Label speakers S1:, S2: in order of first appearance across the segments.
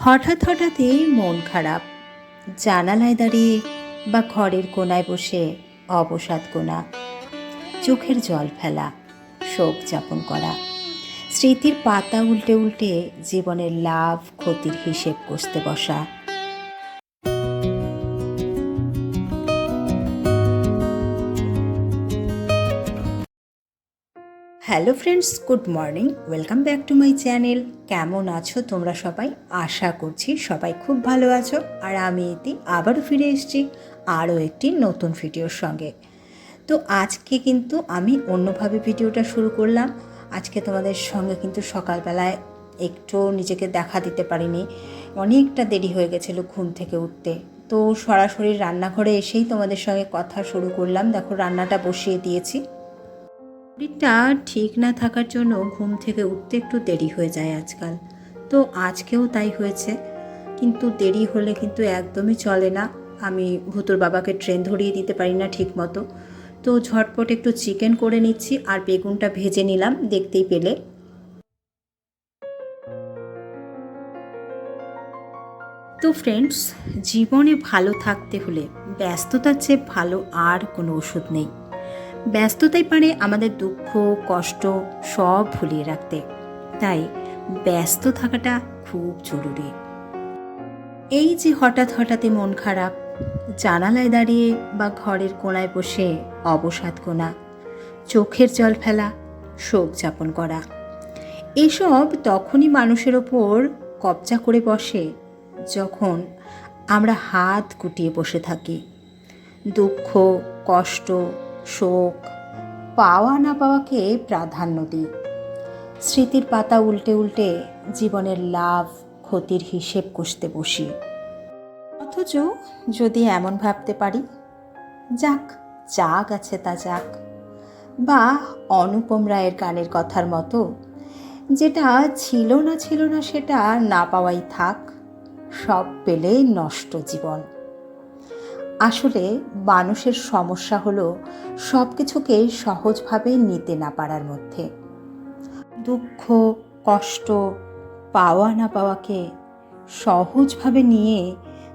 S1: হঠাৎ হঠাৎই মন খারাপ। জানালায় দাঁড়িয়ে বা ঘরের কোনায় বসে অবসাদ কোনা চোখের জল ফেলা, শোক যাপন করা। স্মৃতির পাতা উল্টে উল্টে জীবনের লাভ ক্ষতির হিসেব কষতে বসা। Hello friends, good morning. Welcome back to my channel. কেমন আছো তোমরা সবাই? আশা করছি সবাই খুব ভালো আছো। আর আমি এতে আবারও ফিরে এসেছি আরও একটি নতুন ভিডিওর সঙ্গে। তো আজকে কিন্তু আমি অন্যভাবে ভিডিওটা শুরু করলাম। আজকে তোমাদের সঙ্গে কিন্তু সকালবেলায় একটু নিজেকে দেখা দিতে পারিনি। অনেকটা দেরি হয়ে গেছিল ঘুম থেকে উঠতে। তো সরাসরি রান্নাঘরে এসেই তোমাদের সঙ্গে কথা শুরু করলাম। দেখো, রান্নাটা বসিয়ে দিয়েছি। শরীরটা ঠিক না থাকার জন্য ঘুম থেকে উঠতে একটু দেরি হয়ে যায় আজকাল। তো আজকেও তাই হয়েছে। কিন্তু দেরি হলে কিন্তু একদমই চলে না। আমি ভুতুর বাবাকে ট্রেন ধরিয়ে দিতে পারি না ঠিক মতো তো ঝটপট একটু চিকেন করে নিচ্ছি আর বেগুনটা ভেজে নিলাম, দেখতেই পেলে। তো ফ্রেন্ডস, জীবনে ভালো থাকতে হলে ব্যস্ততার চেয়ে ভালো আর কোনো ওষুধ নেই। ব্যস্ততাই পারে আমাদের দুঃখ, কষ্ট সব ভুলিয়ে রাখতে। তাই ব্যস্ত থাকাটা খুব জরুরি। এই যে হঠাৎ হঠাৎই মন খারাপ, জানালায় দাঁড়িয়ে বা ঘরের কোনায় বসে অবসাদ কোনা চোখের জল ফেলা, শোক যাপন করা, এসব তখনই মানুষের ওপর কবজা করে বসে যখন আমরা হাত গুটিয়ে বসে থাকি। দুঃখ, কষ্ট শোক, পাওয়া না পাওয়াকে প্রাধান্য দিই। স্মৃতির পাতা উল্টে উল্টে জীবনের লাভ, ক্ষতির হিসেব কষতে বসি। অথচ যদি এমন ভাবতে পারি, যাক যা গেছে তা যাক। বা অনুপম রায়ের গানের কথার মতো, যেটা ছিল না ছিল না সেটা না পাওয়াই থাক, সব পেলে নষ্ট জীবন। আসলে মানুষের সমস্যা হলো সব কিছুকে সহজভাবে নিতে না পারার মধ্যে। দুঃখ, কষ্ট পাওয়া না পাওয়াকে সহজভাবে নিয়ে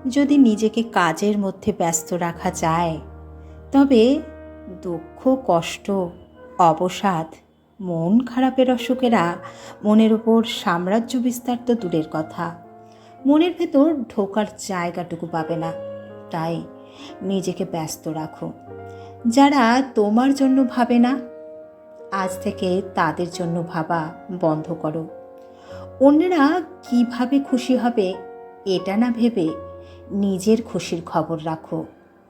S1: যদি নিজেকে কাজের মধ্যে ব্যস্ত রাখা যায়, তবে দুঃখ, কষ্ট, অবসাদ, মন খারাপের অসুখেরা মনের ওপর সাম্রাজ্য বিস্তার তো দূরের কথা। মনের ভেতর ঢোকার জায়গাটুকু পাবে না। তাই নিজেকে ব্যস্ত রাখো। যারা তোমার জন্য ভাবে না, আজ থেকে তাদের জন্য ভাবা বন্ধ করো। অন্যরা কীভাবে খুশি হবে, এটা না ভেবে নিজের খুশির খবর রাখো,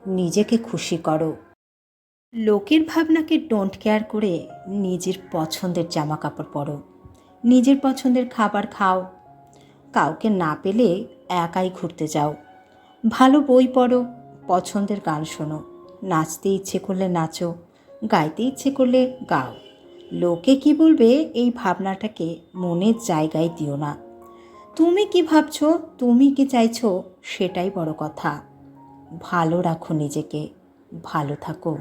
S1: নিজেকে খুশি করো। লোকের ভাবনাকে ডোন্ট কেয়ার করে নিজের পছন্দের জামা কাপড় পরো। নিজের পছন্দের খাবার খাও। কাউকে না পেলে একাই ঘুরতে যাও। ভালো বই পড়ো। পছন্দের গান শোনো। নাচতে ইচ্ছে করলে নাচো, গাইতে ইচ্ছে করলে গাও। লোকে কি বলবে এই ভাবনাটাকে মনের জায়গায় দিও না। তুমি কি ভাবছ, তুমি কি চাইছো, সেটাই বড় কথা। ভালো রাখো নিজেকে, ভালো থাকো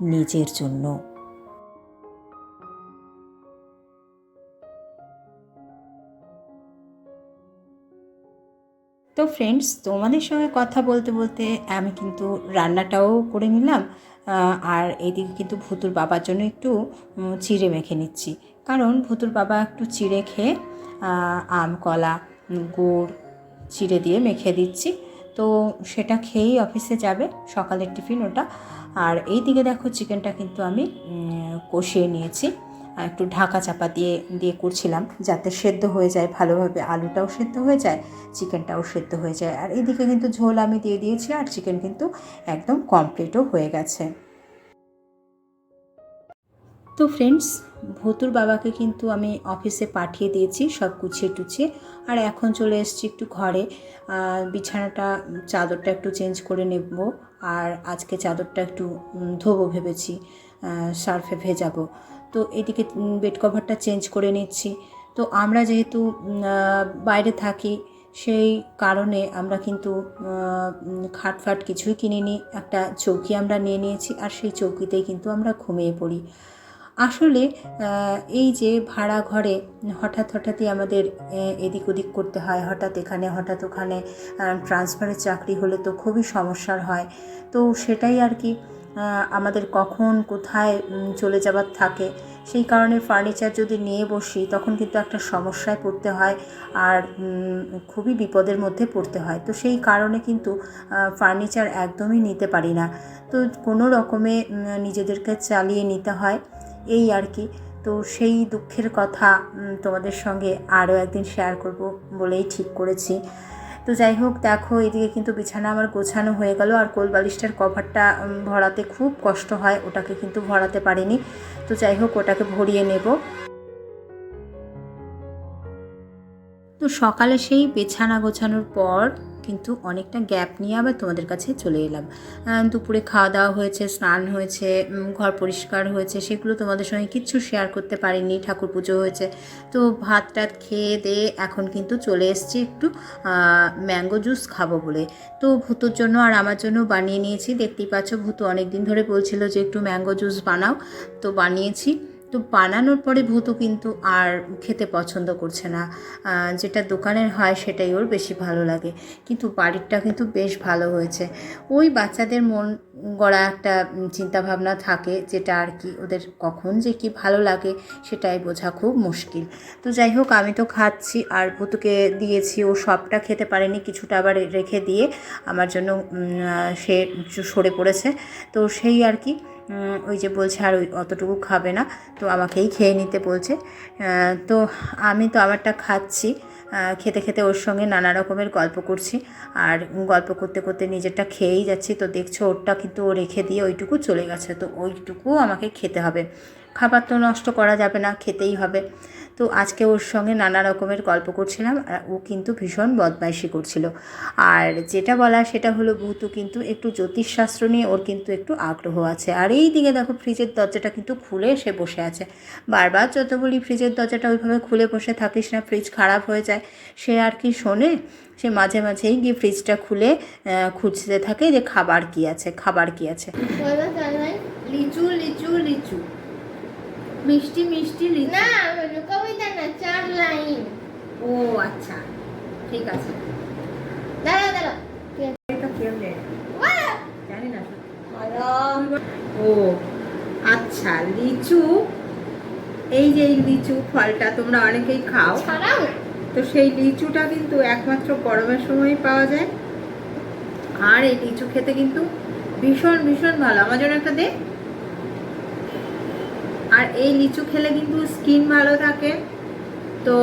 S1: নিজের জন্য। তো ফ্রেন্ডস তোমাদের সঙ্গে কথা বলতে বলতে আমি কিন্তু রান্নাটাও করে নিলাম আর এইদিকে কিন্তু ভুতুর বাবার জন্য একটু চিড়ে মেখে নিচ্ছি। কারণ ভুতুর বাবা একটু চিড়ে খেয়ে আম, কলা গুড়, চিড়ে দিয়ে মেখে দিচ্ছি। তো সেটা খেয়েই অফিসে যাবে, সকালের টিফিন ওটা। আর এই দিকে দেখো চিকেনটা কিন্তু আমি কষিয়ে নিয়েছি। একটু ঢাকা চাপা দিয়ে দিয়ে করছিলাম যাতে সেদ্ধ হয়ে যায় ভালোভাবে। আলুটাও সেদ্ধ হয়ে যায়, চিকেনটাও সেদ্ধ হয়ে যায়। আর এদিকে কিন্তু ঝোল আমি দিয়ে দিয়েছি আর চিকেন কিন্তু একদম কমপ্লিটও হয়ে গেছে। তো ফ্রেন্ডস ভতুর বাবাকে কিন্তু আমি অফিসে পাঠিয়ে দিয়েছি সব গুছিয়ে টুছিয়ে। আর এখন চলে এসেছি একটু ঘরে। বিছানাটা, চাদরটা একটু চেঞ্জ করে নেব। আর আজকে চাদরটা একটু ধোবো ভেবেছি সার্ফে ভেজাবো। তো এদিকে বেড কভারটা চেঞ্জ করে নিচ্ছি। তো আমরা যেহেতু বাইরে থাকি, সেই কারণে আমরা কিন্তু খাট ফাট কিছুই কিনিনি। একটা চৌকি আমরা নিয়ে নিয়েছি, আর সেই চৌকিতেই কিন্তু আমরা ঘুমিয়ে পড়ি। আসলে এই যে ভাড়া ঘরে হঠাৎ হঠাৎই আমাদের এদিক ওদিক করতে হয়, হঠাৎ এখানে, হঠাৎ ওখানে ট্রান্সফারের চাকরি হলে তো খুবই সমস্যার হয়। তো সেটাই আর কি আমাদের কখন, কোথায় চলে যাবার থাকে। সেই কারণে ফার্নিচার যদি নিয়ে বসি, তখন কিন্তু একটা সমস্যায় পড়তে হয় আর খুবই বিপদের মধ্যে পড়তে হয়। তো সেই কারণে কিন্তু ফার্নিচার একদমই নিতে পারি না। তো কোনো রকমে নিজেদেরকে চালিয়ে নিতে হয়। এই আর কি। তো সেই দুঃখের কথা তোমাদের সঙ্গে আরও একদিন শেয়ার করব বলেই ঠিক করেছি। তো যাই হোক, দেখো, এদিকে কিন্তু বিছানা আমার গোছানো হয়ে গেল আর কোল বালিশটার কভারটা ভরাতে খুব কষ্ট হয়, ওটাকে কিন্তু ভরাতে পারিনি। তো যাই হোক, ওটাকে ভরিয়ে নেব। তো সকালে সেই বিছানা গোছানোর পর কিন্তু অনেকটা গ্যাপ নিয়ে আবার তোমাদের কাছে চলে এলাম। দুপুরে খাওয়া দাওয়া হয়েছে, স্নান হয়েছে ঘর পরিষ্কার হয়েছে, সেগুলো তোমাদের সঙ্গে কিচ্ছু শেয়ার করতে পারিনি, ঠাকুর পুজো হয়েছে। তো ভাত টাত খেয়ে দিয়ে এখন কিন্তু চলে এসেছি একটু ম্যাঙ্গো জুস খাব বলে। তো ভূতুর জন্য আর আমার জন্য বানিয়ে নিয়েছি। দেখতেই পাচ্ছ, ভূতু অনেক দিন ধরে বলছিল যে একটু ম্যাঙ্গো জুস বানাও। তো বানিয়েছি। তো বানানোর পরে ভূতু কিন্তু আর খেতে পছন্দ করছে না। যেটা দোকানের হয় সেটাই ওর বেশি ভালো লাগে। কিন্তু বাড়িরটা কিন্তু বেশ ভালো হয়েছে। ওই বাচ্চাদের মন গড়া একটা চিন্তাভাবনা থাকে যেটা আর কি ওদের কখন যে কি ভালো লাগে সেটাই বোঝা খুব মুশকিল। তো যাই হোক, আমি তো খাচ্ছি আর ভুতুকে দিয়েছি। ও সবটা খেতে পারেনি, কিছুটা আবার রেখে দিয়ে আমার জন্য সে সরে পড়েছে। তো সেই আর কি ওই যে বলছে আর ওই অতটুকু খাবে না, তো আমাকেই খেয়ে নিতে বলছে। তো আমি তো আমারটা খাচ্ছি খেতে খেতে ওর সঙ্গে নানা রকমের গল্প করছি, আর গল্প করতে করতে নিজেরটা খেয়েই যাচ্ছি। তো দেখছ, ওরটা কিন্তু ও রেখে দিয়ে ওইটুকু চলে গেছে, তো ওইটুকু আমাকে খেতে হবে। খাবার তো নষ্ট করা যাবে না, খেতেই হবে। তো আজকে ওর সঙ্গে নানা রকমের গল্প করছিলাম, আর ও কিন্তু ভীষণ বদমাইশি করছিল। আর যেটা বলা সেটা হলো, ভূতু কিন্তু একটু জ্যোতিষশাস্ত্র নিয়ে ওর কিন্তু একটু আগ্রহ আছে। আর এই দিকে দেখো, ফ্রিজের দরজাটা কিন্তু খুলে সে বসে আছে। বারবার যত বলি ফ্রিজের দরজাটা ওইভাবে খুলে বসে থাকিস না, ফ্রিজ খারাপ হয়ে যায়। সে আর কি শোনে? সে মাঝে মাঝেই গিয়ে ফ্রিজটা খুলে খুঁজতে থাকে যে খাবার কি আছে, খাবার কি আছে।
S2: লিচু লিচু লিচু। মিষ্টি মিষ্টি লিচু।
S3: না কবিতা না চার লাইন।
S2: ও আচ্ছা। ঠিক আছে।
S3: দাঁড়া দাঁড়াও।
S2: এটা
S3: বলো
S2: জানি না ও আচ্ছা লিচু। এই যে এই লিচু ফলটা তোমরা অনেকেই খাও। তো সেই লিচুটা কিন্তু একমাত্র গরমের সময়ই পাওয়া যায়। আর এই লিচু খেতে কিন্তু ভীষণ ভীষণ ভালো। আমার জন্য একটা দে আর এই লিচু খেলে কিন্তু স্কিন ভালো থাকে। তো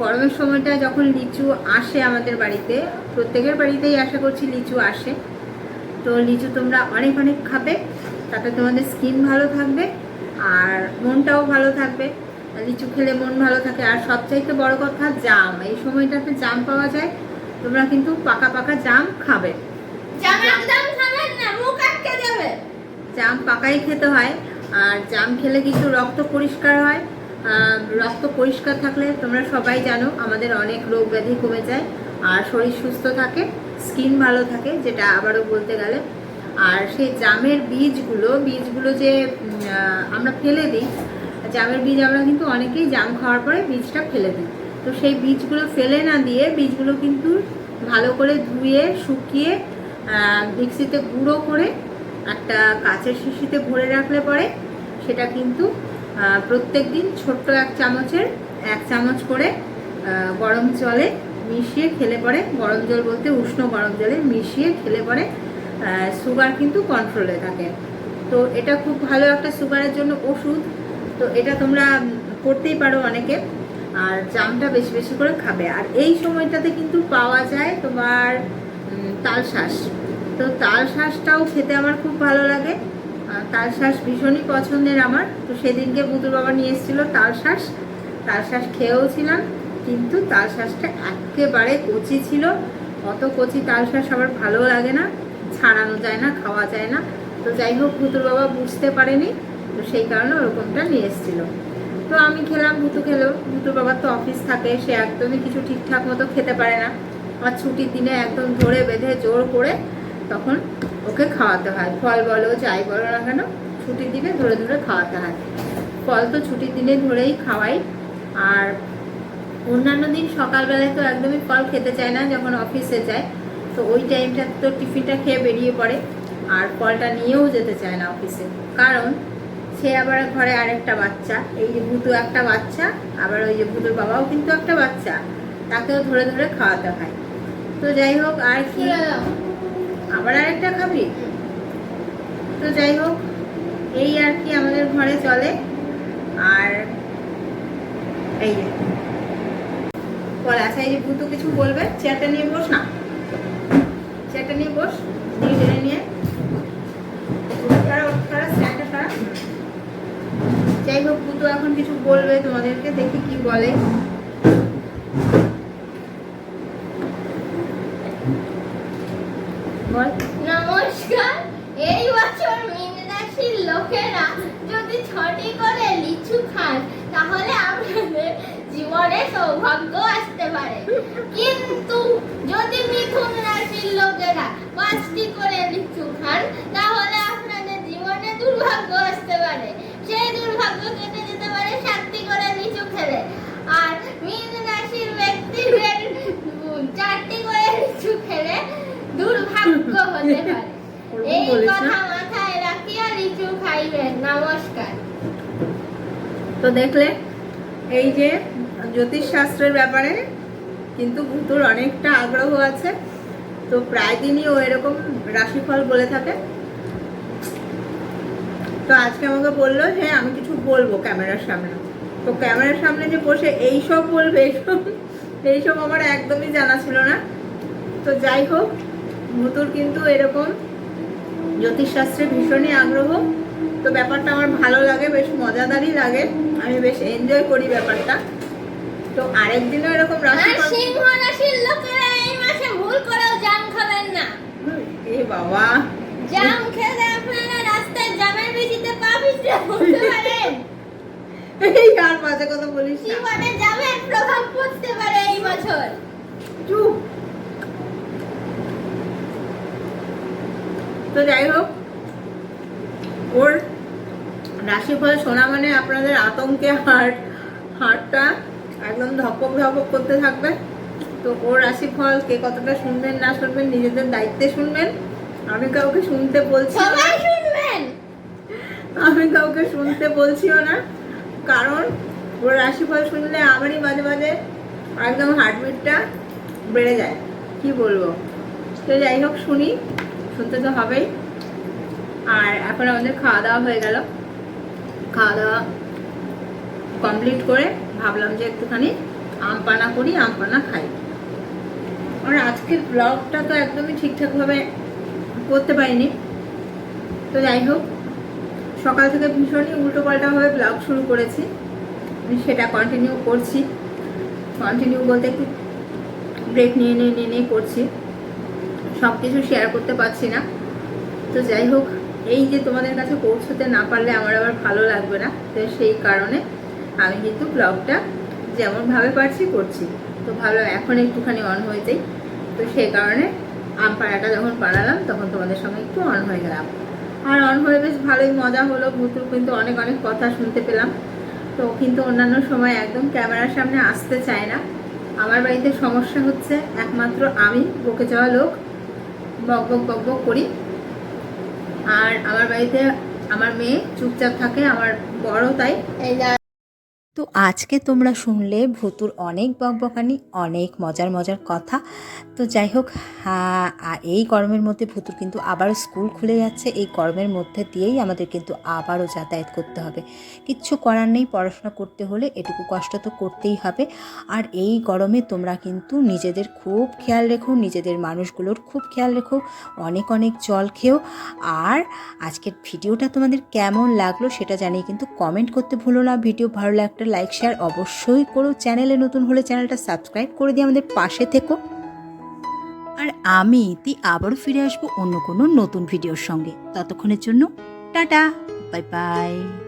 S2: গরমের সময়টা যখন লিচু আসে আমাদের বাড়িতে প্রত্যেকের বাড়িতেই আশা করছি লিচু আসে। তো লিচু তোমরা অনেক অনেক খাবে তাতে তোমাদের স্কিন ভালো থাকবে আর মনটাও ভালো থাকবে। লিচু খেলে মন ভালো থাকে। আর সবচাইতে বড় কথা জাম। এই সময়টাতে জাম পাওয়া যায় তোমরা কিন্তু পাকা পাকা জাম খাবে।
S3: জাম
S2: পাকাই খেতে হয়। আর জাম খেলে কিন্তু রক্ত পরিষ্কার হয়। রক্ত পরিষ্কার থাকলে তোমরা সবাই জানো আমাদের অনেক রোগ ব্যাধি কমে যায় আর শরীর সুস্থ থাকে স্কিন ভালো থাকে যেটা আবারও বলতে গেলে। আর সেই জামের বীজগুলো বীজগুলো যে আমরা ফেলে দিই জামের বীজ আমরা কিন্তু অনেকেই জাম খাওয়ার পরে বীজটা ফেলে দিই। তো সেই বীজগুলো ফেলে না দিয়ে বীজগুলো কিন্তু ভালো করে ধুয়ে শুকিয়ে আহ, মিক্সিতে গুঁড়ো করে একটা কাচের শিশিতে ভরে রাখলে পরে সেটা কিন্তু প্রত্যেক দিন ছোট্ট এক চামচের, এক চামচ করে গরম জলে মিশিয়ে খেলে পরে, গরম জল বলতে উষ্ণ গরম জলে মিশিয়ে খেলে পরে সুগার কিন্তু কন্ট্রোলে থাকে। তো এটা খুব ভালো একটা সুগারের জন্য ওষুধ। তো এটা তোমরা করতেই পারো অনেকে। আর জামটা বেশি বেশি করে খাবে। আর এই সময়টাতে কিন্তু পাওয়া যায় তোমার তালশাঁস। তো তাল শাঁসটাও খেতে আমার খুব ভালো লাগে। তাল শাঁস ভীষণই পছন্দের আমার। তো সেদিনকে বুধুর বাবা নিয়ে এসেছিল তাল শাঁস। তাল শাঁস খেয়েও ছিলাম কিন্তু তাল শাঁসটা একেবারে কচি ছিল। অত কচি তাল শাঁস আবার ভালো লাগে না। ছাড়ানো যায় না, খাওয়া যায় না। তো যাই হোক ভুতুর বাবা বুঝতে পারেনি, তো সেই কারণে ওরকমটা নিয়ে এসেছিল। তো আমি খেলাম ভুতু খেলো। ভুতুর বাবার তো অফিস থাকে, সে একদমই কিছু ঠিকঠাক মতো খেতে পারে না। আমার ছুটির দিনে একদম ধরে বেঁধে জোর করে তখন ওকে খাওয়াতে হয়। ফল বলো, যাই বলো না কেন, ছুটির দিনে ধরে ধরে খাওয়াতে হয়। ফল তো ছুটির দিনে ধরেই খাওয়াই। আর অন্যান্য দিন সকালবেলায় তো একদমই ফল খেতে চায় না, যখন অফিসে যায়, তো ওই টাইমটা তো টিফিনটা খেয়ে বেরিয়ে পড়ে। আর ফলটা নিয়েও যেতে চায় না অফিসে। কারণ সে আবার ঘরে আরেকটা বাচ্চা, এই যে ভুতু একটা বাচ্চা, আবার ওই যে ভুতুর বাবাও কিন্তু একটা বাচ্চা, তাকেও ধরে ধরে খাওয়াতে হয়। তো যাই হোক, আর কি। আবার আরেকটা খাবি? তো যাই হোক, এই আর কি আমাদের ঘরে চলে। আর এই বল আচ্ছা এই যে ভূতু কিছু বলবে? চেয়ারটা নিয়ে বস না? চেয়ারটা নিয়ে বস দিয়ে টেনে নিয়ে। যাই হোক, ভূতু এখন কিছু বলবে তোমাদেরকে, দেখি কি বল
S3: নমস্কার এই বছর মীন রাশির লোকেরা যদি ছটি করে লিচু খান তাহলে আপনাদের জীবনে সৌভাগ্য আসতে পারে। কিন্তু যদি মিথুন রাশির লোকেরা পাঁচটি করে লিচু খান তাহলে আপনাদের জীবনে দুর্ভাগ্য আসতে পারে। সেই দুর্ভাগ্য কেটে যেতে পারে সাতটি করে লিচু খেলে আর মীন রাশির ব্যক্তিদের চারটি করে লিচু খেলে দুর্ভাগ্য হতে পারে। এই কথা মাথায় রাখিয়া লিচু খাইবেন নমস্কার।
S2: তো দেখলে এই যে জ্যোতিষ শাস্ত্রের ব্যাপারে, কিন্তু ভূতুর অনেকটা আগ্রহ আছে। তো প্রায় দিনই ও এরকম রাশিফল বলে থাকে। তো আজকে আমাকে বলল যে, আমি কিছু বলব ক্যামেরার সামনে। তো ক্যামেরার সামনে যে বসে এইসব বলবে, এইসব এইসব আমার একদমই জানা ছিল না। তো যাই হোক, ভূতুর কিন্তু এরকম জ্যোতিষশাস্ত্রে ভীষণই আগ্রহ। তো ব্যাপারটা আমার ভালো লাগে, বেশ মজাদারই লাগে। আমি বেশ এনজয় করি ব্যাপারটা। তো আরেকদিনও এরকম রাশি
S3: সিংহ রাশির লোকেরা এই মাসে ভুল করেও জাম খাবেন না।
S2: এ বাবা।
S3: জাম খেলে আপনারা রাস্তায় জামের বেশিতে পা পিছলে পড়তে পারেন।
S2: এই আর বাজে কথা বলিস
S3: জীবনে জামের প্রভাব পড়তে পারে এই বছর?
S2: চুপ। তো যাই হোক ওর রাশিফল শোনা মানে আপনাদের আতঙ্কে হার্ট হার্টটা একদম ধপক ধপক করতে থাকবে। তো ওর রাশিফল কে কতটা শুনবেন না শুনবেন নিজেদের দায়িত্বে শুনবেন। আমি কাউকে শুনতে বলছি। আমি কাউকে শুনতে বলছিও না। কারণ ওর রাশিফল শুনলে আমারই মাঝে মাঝে একদম হার্টবিটটা বেড়ে যায়। কি বলব? তো যাই হোক শুনি। শুনতে তো হবেই। আর এখন আমাদের খাওয়া দাওয়া হয়ে গেল। খাওয়া দাওয়া কমপ্লিট করে ভাবলাম যে একটুখানি আম পানা করি, আম পানা খাই। আর আজকের ব্লগটা তো একদমই ঠিকঠাকভাবে করতে পারিনি। তো যাই হোক, সকাল থেকে ভীষণই উল্টোপাল্টাভাবে ব্লগ শুরু করেছি। আমি সেটা কন্টিনিউ করছি। কন্টিনিউ বলতে একটু ব্রেক নিয়ে নিয়ে নিয়ে নিয়ে করছি। সব কিছু শেয়ার করতে পারছি না। তো যাই হোক, এই যে তোমাদের কাছে পৌঁছতে না পারলে আমার আবার ভালো লাগবে না। তো সেই কারণে আমি কিন্তু ব্লগটা যেমনভাবে পারছি করছি। তো ভাবলাম এখন একটুখানি অন হয়ে যাই। তো সেই কারণে আম পাড়াটা যখন পাড়ালাম তখন তোমাদের সঙ্গে একটু অন হয়ে গেলাম। আর অন হয়ে বেশ ভালোই মজা হলো। ভুতুর কিন্তু অনেক অনেক কথা শুনতে পেলাম। তো কিন্তু অন্যান্য সময় একদম ক্যামেরার সামনে আসতে চায় না। আমার বাড়িতে সমস্যা হচ্ছে, একমাত্র আমি, বকে যাওয়া লোক। বক বক বক বক করি। আর আমার বাড়িতে আমার মেয়ে চুপচাপ থাকে, আমার বড় তাই।
S3: এই যা
S1: তো আজকে তোমরা শুনলে ভুতুর অনেক বকবকানি, অনেক মজার মজার কথা। তো যাই হোক এই গরমের মধ্যে ভুতুর কিন্তু আবারও স্কুল খুলে যাচ্ছে। এই গরমের মধ্যে দিয়েই আমাদের কিন্তু আবারও যাতায়াত করতে হবে। কিচ্ছু করার নেই, পড়াশোনা করতে হলে এটুকু কষ্ট তো করতেই হবে। আর এই গরমে তোমরা কিন্তু নিজেদের খুব খেয়াল রেখো, নিজেদের মানুষগুলোর খুব খেয়াল রেখো, অনেক অনেক জল খেও। আর আজকের ভিডিওটা তোমাদের কেমন লাগল সেটা জানিয়ে কিন্তু কমেন্ট করতে ভুলো না। ভিডিও ভালো লাগলে লাইক, শেয়ার অবশ্যই করো। চ্যানেলে নতুন হলে চ্যানেলটা সাবস্ক্রাইব করে দিয়ে আমাদের পাশে থেকো। আর আমি তুই আবারও ফিরে আসব অন্য কোনো নতুন ভিডিওর সঙ্গে। ততক্ষণের জন্য টাটা, বাই বাই।